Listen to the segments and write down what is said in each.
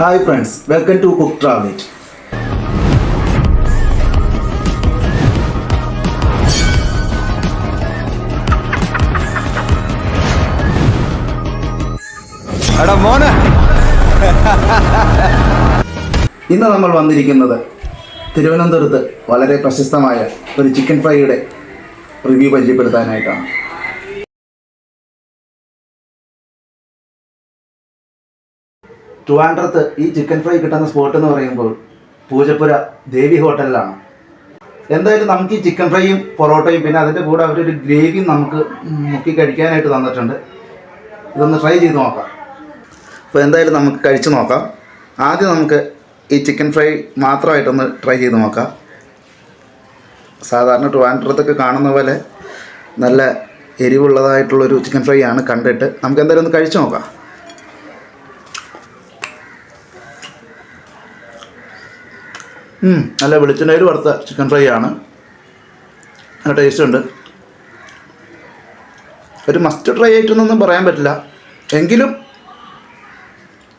Hi friends welcome to cook travel ഇന്ന് നമ്മൾ വന്നിരിക്കുന്നത് തിരുവനന്തപുരത്ത് വളരെ പ്രശസ്തമായ ഒരു ചിക്കൻ ഫ്രൈയുടെ റിവ്യൂ പരിചയപ്പെടുത്താനായിട്ടാണ്. ട്രിവാൻഡ്രത്ത് ഈ ചിക്കൻ ഫ്രൈ കിട്ടുന്ന സ്പോട്ട് എന്ന് പറയുമ്പോൾ പൂജപ്പുര ദേവി ഹോട്ടലിലാണ്. എന്തായാലും നമുക്ക് ഈ ചിക്കൻ ഫ്രൈയും പൊറോട്ടയും പിന്നെ അതിന്റെ കൂടെ അവരൊരു ഗ്രേവിയും നമുക്ക് മുക്കി കഴിക്കാനായിട്ട് തന്നിട്ടുണ്ട്. ഇതൊന്ന് ട്രൈ ചെയ്ത് നോക്കാം. അപ്പോൾ എന്തായാലും നമുക്ക് കഴിച്ച് നോക്കാം. ആദ്യം നമുക്ക് ഈ ചിക്കൻ ഫ്രൈ മാത്രമായിട്ടൊന്ന് ട്രൈ ചെയ്ത് നോക്കാം. സാധാരണ ട്രിവാൻഡ്രത്തൊക്കെ കാണുന്ന പോലെ നല്ല എരിവുള്ളതായിട്ടുള്ളൊരു ചിക്കൻ ഫ്രൈ ആണ് കണ്ടിട്ട്. നമുക്ക് എന്തായാലും ഒന്ന് കഴിച്ച് നോക്കാം. നല്ല വെളിച്ചെണ്ണയിൽ വറുത്ത ചിക്കൻ ഫ്രൈ ആണ്. നല്ല ടേസ്റ്റ് ഉണ്ട്. ഒരു മസ്റ്റ് ട്രൈ ആയിട്ടൊന്നും പറയാൻ പറ്റില്ല. എങ്കിലും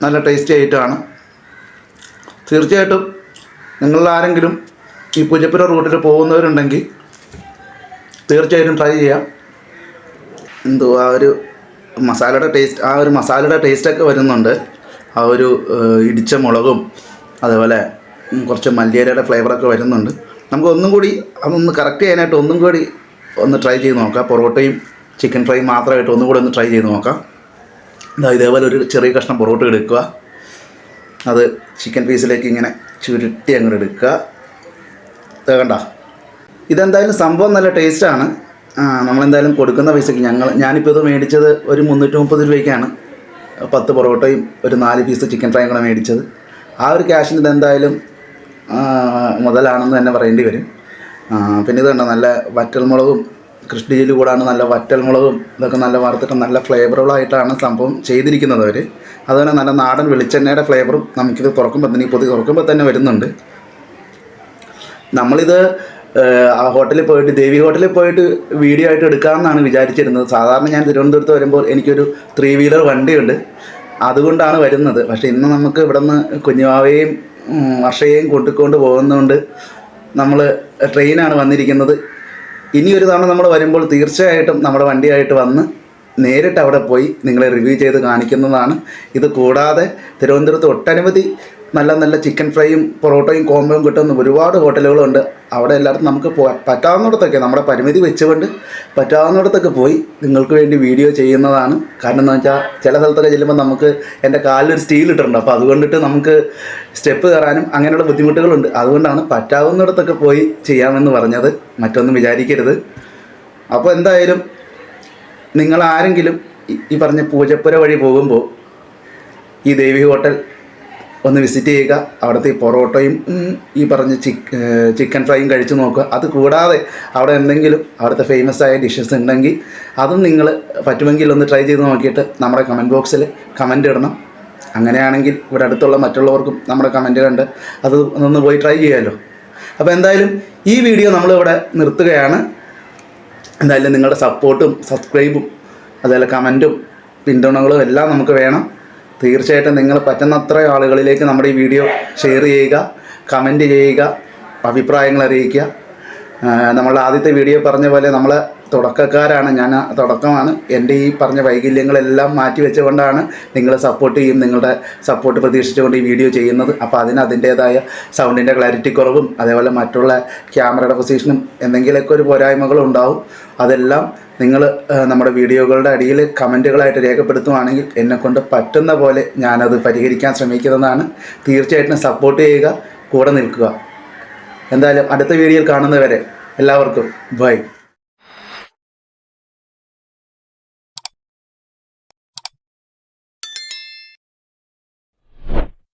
നല്ല ടേസ്റ്റി ആയിട്ടാണ്. തീർച്ചയായിട്ടും നിങ്ങളിൽ ആരെങ്കിലും ഈ പൂജപ്പുര റൂട്ടിൽ പോകുന്നവരുണ്ടെങ്കിൽ തീർച്ചയായിട്ടും ട്രൈ ചെയ്യാം. എന്തോ ആ ഒരു മസാലയുടെ ടേസ്റ്റ് ആ ഒരു മസാലയുടെ ടേസ്റ്റൊക്കെ വരുന്നുണ്ട്. ആ ഒരു ഇടിച്ച മുളകും അതേപോലെ കുറച്ച് മല്ലിയിലയുടെ ഫ്ലേവറൊക്കെ വരുന്നുണ്ട്. നമുക്ക് ഒന്നും കൂടി അതൊന്ന് കറക്റ്റ് ചെയ്യാനായിട്ട് ഒന്നും കൂടി ഒന്ന് ട്രൈ ചെയ്ത് നോക്കാം. പൊറോട്ടയും ചിക്കൻ ഫ്രൈയും മാത്രമായിട്ട് ഒന്നും കൂടി ഒന്ന് ട്രൈ ചെയ്ത് നോക്കാം. ഇതാ ഇതേപോലെ ഒരു ചെറിയ കഷ്ണം പൊറോട്ട എടുക്കുക. അത് ചിക്കൻ പീസിലേക്ക് ഇങ്ങനെ ചുരുട്ടി അങ്ങോട്ട് എടുക്കുക. ഇത് ഇതെന്തായാലും സംഭവം നല്ല ടേസ്റ്റാണ് നമ്മളെന്തായാലും കൊടുക്കുന്ന പൈസക്ക് ഞങ്ങൾ ഞാനിപ്പോൾ ഇത് മേടിച്ചത് ഒരു മുന്നൂറ്റി മുപ്പത് രൂപയ്ക്കാണ്. പത്ത് പൊറോട്ടയും ഒരു നാല് പീസ് ചിക്കൻ ഫ്രൈയും കൂടെ മേടിച്ചത്. ആ ഒരു ക്യാഷിന് ഇതെന്തായാലും മുതലാണെന്ന് തന്നെ പറയേണ്ടി വരും. പിന്നെ ഇത് നല്ല വറ്റൽമുളകും കൃഷ്ണജിയിൽ കൂടാണ് നല്ല വറ്റൽമുളകും ഇതൊക്കെ നല്ല വറുത്തിട്ട് നല്ല ഫ്ലേവറുകളായിട്ടാണ് സംഭവം ചെയ്തിരിക്കുന്നത് അവർ അതുപോലെ നല്ല നാടൻ വെളിച്ചെണ്ണയുടെ ഫ്ലേവറും നമുക്കിത് തുറക്കുമ്പോൾ തന്നെ ഈ പൊതി തുറക്കുമ്പോൾ തന്നെ വരുന്നുണ്ട്. നമ്മളിത് ആ ഹോട്ടലിൽ പോയിട്ട് ദേവി ഹോട്ടലിൽ പോയിട്ട് വീഡിയോ ആയിട്ട് എടുക്കാമെന്നാണ് വിചാരിച്ചിരുന്നത്. സാധാരണ ഞാൻ തിരുവനന്തപുരത്ത് വരുമ്പോൾ എനിക്കൊരു ത്രീ വീലർ വണ്ടിയുണ്ട്. അതുകൊണ്ടാണ് വരുന്നത്. പക്ഷേ ഇന്ന് നമുക്ക് ഇവിടെ നിന്ന് കുഞ്ഞുവാവയെയും കൊണ്ടുക്കൊണ്ട് കൂട്ടിക്കൊണ്ട് പോകുന്നതുകൊണ്ട് നമ്മൾ ട്രെയിനാണ് വന്നിരിക്കുന്നത്. ഇനി ഒരു തവണ നമ്മൾ വരുമ്പോൾ തീർച്ചയായിട്ടും നമ്മുടെ വണ്ടിയായിട്ട് വന്ന് നേരിട്ട് അവിടെ പോയി നിങ്ങളെ റിവ്യൂ ചെയ്ത് കാണിക്കുന്നതാണ്. ഇത് കൂടാതെ തിരുവനന്തപുരത്ത് ഒട്ടനവധി നല്ല നല്ല ചിക്കൻ ഫ്രൈയും പൊറോട്ടയും കോമ്പയും കിട്ടുന്ന ഒരുപാട് ഹോട്ടലുകളുണ്ട്. അവിടെ എല്ലായിടത്തും നമുക്ക് പറ്റാവുന്നിടത്തൊക്കെ നമ്മുടെ പരിമിതി വെച്ചുകൊണ്ട് പറ്റാവുന്നിടത്തൊക്കെ പോയി നിങ്ങൾക്ക് വേണ്ടി വീഡിയോ ചെയ്യുന്നതാണ്. കാരണം എന്ന് വെച്ചാൽ ചില സ്ഥലത്തൊക്കെ ചെല്ലുമ്പോൾ നമുക്ക് എന്റെ കാലിലൊരു സ്റ്റീൽ ഇട്ടിട്ടുണ്ട്. അപ്പോൾ അതുകൊണ്ടിട്ട് നമുക്ക് സ്റ്റെപ്പ് കയറാനും അങ്ങനെയുള്ള ബുദ്ധിമുട്ടുകളുണ്ട്. അതുകൊണ്ടാണ് പറ്റാവുന്നിടത്തൊക്കെ പോയി ചെയ്യാമെന്ന് പറഞ്ഞത്. മറ്റൊന്നും വിചാരിക്കരുത്. അപ്പോൾ എന്തായാലും നിങ്ങൾ ആരെങ്കിലും ഈ പറഞ്ഞ പൂജപ്പുര വഴി പോകുമ്പോൾ ഈ ദേവി ഹോട്ടൽ ഒന്ന് വിസിറ്റ് ചെയ്യുക. അവിടുത്തെ ഈ പൊറോട്ടയും ഈ പറഞ്ഞ ചിക്ക് ചിക്കൻ ഫ്രൈയും കഴിച്ചു നോക്കുക. അത് കൂടാതെ അവിടെ എന്തെങ്കിലും അവിടുത്തെ ഫേമസ് ആയ ഡിഷസ് ഉണ്ടെങ്കിൽ അതും നിങ്ങൾ പറ്റുമെങ്കിൽ ഒന്ന് ട്രൈ ചെയ്ത് നോക്കിയിട്ട് നമ്മുടെ കമന്റ് ബോക്സിൽ കമന്റ് ഇടണം. അങ്ങനെയാണെങ്കിൽ ഇവിടെ അടുത്തുള്ള മറ്റുള്ളവർക്കും നമ്മുടെ കമന്റ് കണ്ട് അത് ഒന്ന് പോയി ട്രൈ ചെയ്യാമല്ലോ അപ്പോൾ എന്തായാലും ഈ വീഡിയോ നമ്മളിവിടെ നിർത്തുകയാണ്. എന്തായാലും നിങ്ങളുടെ സപ്പോർട്ടും സബ്സ്ക്രൈബും അതുപോലെ കമന്റും പിന്തുണകളും എല്ലാം നമുക്ക് വേണം. തീർച്ചയായിട്ടും നിങ്ങൾ പറ്റുന്നത്ര ആളുകളിലേക്ക് നമ്മുടെ ഈ വീഡിയോ ഷെയർ ചെയ്യുക കമന്റ് ചെയ്യുക അഭിപ്രായങ്ങൾ അറിയിക്കുക. നമ്മളുടെ ആദ്യത്തെ വീഡിയോ പറഞ്ഞ പോലെ നമ്മൾ തുടക്കക്കാരാണ്. ഞാൻ തുടക്കമാണ്. എന്റെ ഈ പറഞ്ഞ വൈകല്യങ്ങളെല്ലാം മാറ്റി വെച്ചുകൊണ്ടാണ് നിങ്ങളെ സപ്പോർട്ട് ചെയ്യും നിങ്ങളുടെ സപ്പോർട്ട് പ്രതീക്ഷിച്ചുകൊണ്ട് ഈ വീഡിയോ ചെയ്യുന്നത്. അപ്പോൾ അതിന് അതിന്റേതായ സൗണ്ടിന്റെ ക്ലാരിറ്റി കുറവും അതേപോലെ മറ്റുള്ള ക്യാമറയുടെ പൊസിഷനും എന്തെങ്കിലുമൊക്കെ ഒരു പോരായ്മകളും ഉണ്ടാവും. അതെല്ലാം നിങ്ങൾ നമ്മുടെ വീഡിയോകളുടെ അടിയിൽ കമന്റുകളായിട്ട് രേഖപ്പെടുത്തുവാണെങ്കിൽ എന്നെക്കൊണ്ട് പറ്റുന്ന പോലെ ഞാനത് പരിഹരിക്കാൻ ശ്രമിക്കുന്നതാണ്. തീർച്ചയായിട്ടും സപ്പോർട്ട് ചെയ്യുക കൂടെ നിൽക്കുക. എന്തായാലും അടുത്ത വീഡിയോയിൽ കാണുന്നവരെ എല്ലാവർക്കും ബൈ.